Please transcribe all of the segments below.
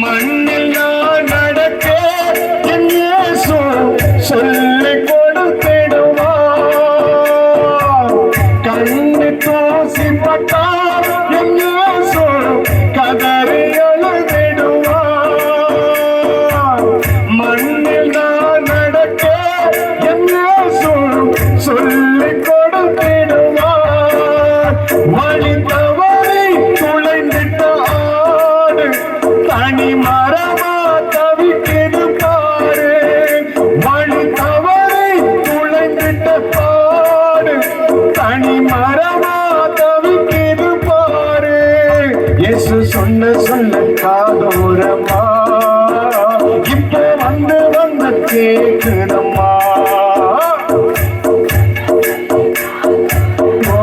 மண்ணில் நான் நடக்க என் இயேசு கண்ணு தூசி பட்டால் கதறி எழுதிடுவார் மண்ணில் நான் நடக்க என் வழி மனசு சொன்ன சொல்ல காதோரமா இப்ப வந்து வந்து கேட்கணுமா ஓ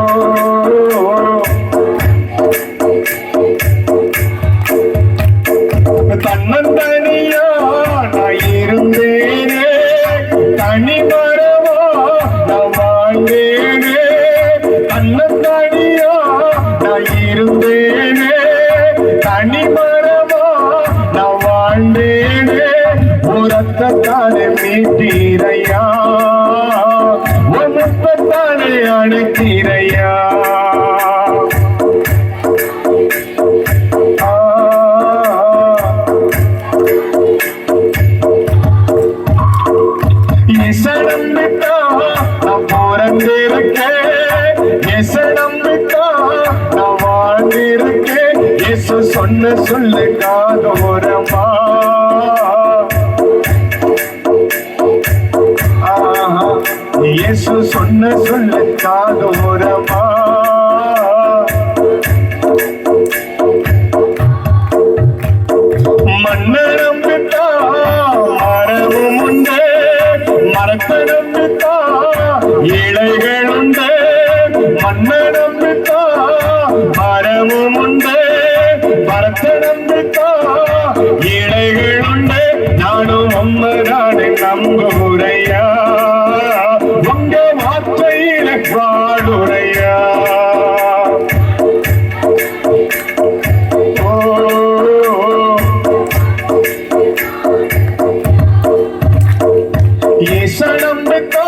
அணைத்தீரையா ஆ. நான் பிறந்திருக்கேன் இசைநம்பித்தா நான் வாழ்ந்திருக்கேன். இயேசு சொன்ன சொல்லு காதோரமா இயேசு சொன்ன சொல்லு காதோரமா மன்னரம்பித்தா மரமும் உண்டு. மரத்தனம்பித்தா இலைகள் உண்டு. மன்னரம்பித்தா மரமும் உண்டு. மரத்தனம்பித்தா இலைகள் உண்டு. நானும் அம்மராடு இசனம்பித்தா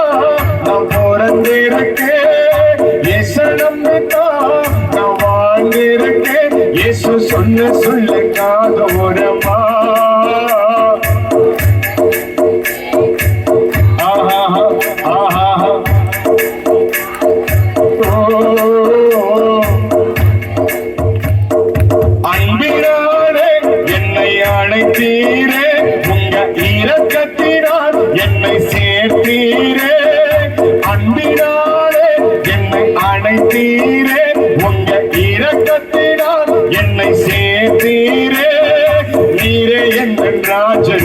நான் பிறந்திருக்கேன் இயேசு இசனம்பித்தா நான் வாழ்ந்திருக்கேன் இயேசு சொன்ன சொல்ல காதோரமா ஆஹா ராஜன்